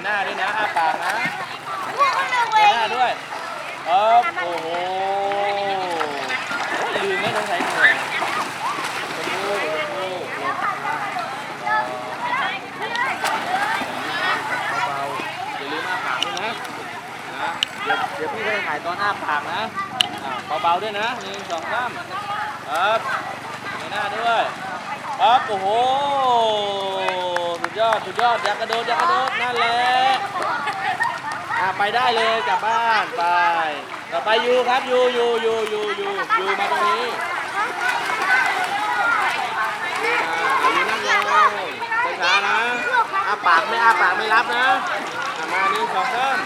ยหน้าด้วยนะอ้าปากนะพวกมันหน้าด้วยเอ๊บโอ้โหโอ้ยลืมไม่ต้องใช้เหนื่อยชมพู่ชมพู่เบาอย่าลืมอ้าปากด้วยนะนะเดี๋ยวเดี๋ยวพี่จะถ่ายตอนอ้าปากนะอ่าเบาๆด้วยนะหนึ่งสองสามครับเงยหน้าด้วยครับโอ้โห ยอดสุดยอดอยากกระโดดอยากกระโดดนั่นแหละอะไปได้เลยกลับบ้านไปต่อไปยูครับยูยูยูยูยูยูมาตรงนี้อ่ายูนั่งลงช้าๆนะอ้าปากไม่อ้าปากไม่รับนะอะมาหนึ่งสองสาม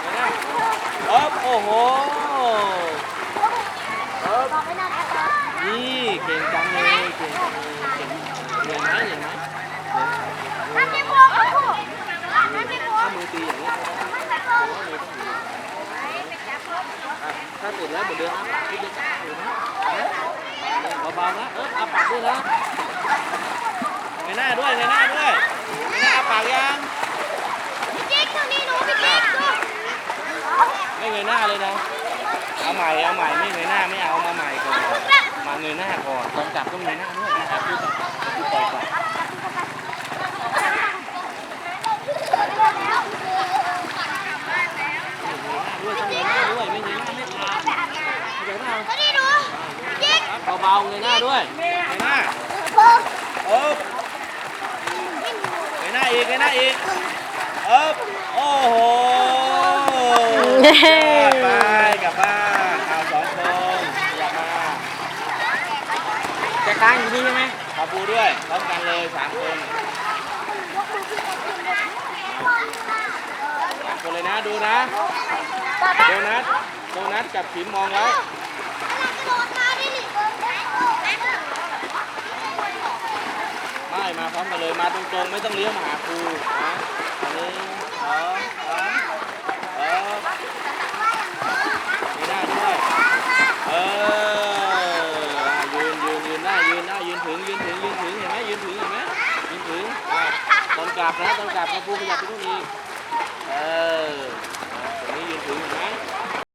เห็นไหมอ๊อบโอ้โหอ๊อบนี่เก่งจังเลยเก่งจังเลยเก่งเห็นไหมเห็นไหม น้ำจิ้มพวกเขาพูดน้ำจิ้มพว ถ้าก มือตีอย่างนี้อะ ถ้าติดแล้วเหมือนเดิมอ้าปากที่เดิมอยู่นะเบาๆนะเอออ้าปากด้วยนะเงยหน้าด้วยเงยหน้าด้วยเงยหน้าอ้าปากยังพี่เจ๊กตรงนี้หนูพี่เจ๊กดูไม่เงยหน้าเลยนะเอาใหม่เอาใหม่ไม่เงยหน้าไม่เอามาใหม่ก่อนมาเงยหน้าก่อนตอนจับต้องเงยหน้าด้วยนะครับดูก่อนดูปล่อยก่อนด้วยต้องเงยหน้าด้วยไม่เงยหน้าไม่ผ่านเข้าใจเปล่า ตรงนี้หนูพี่จิ๊ก ครับ เบาๆเงยหน้าด้วยเงยหน้าเอ๊บเงยหน้าอีกเงยหน้าอีกเอ๊บโอ้โหยอดไปกลับบ้านเอาสองคนอยากมาจะค้างอยู่นี่ใช่ไหมขอปูด้วยพร้อมกันเลยสามคนสามคนเลยนะดูนะโดนัทโดนัทกับขิมมองแล้ว โดนมาดิลิ ไมาพร้อมกันเลยมาตรงๆไม่ต้องเลี้ยวมาหาครูนะอันนี้สองสามเออมีหน้าด้วยเออยืนยืนยืนได้ายืนได้ายืนถึงยืนถึงยืนถึงเห็นไหมยืนถึงเห็นไหมยืนถึงอะตอนกลับนะตอนกลับมาครูขยับไปตรงนี้เออตรงนี้ยืนถึงเห็นไหม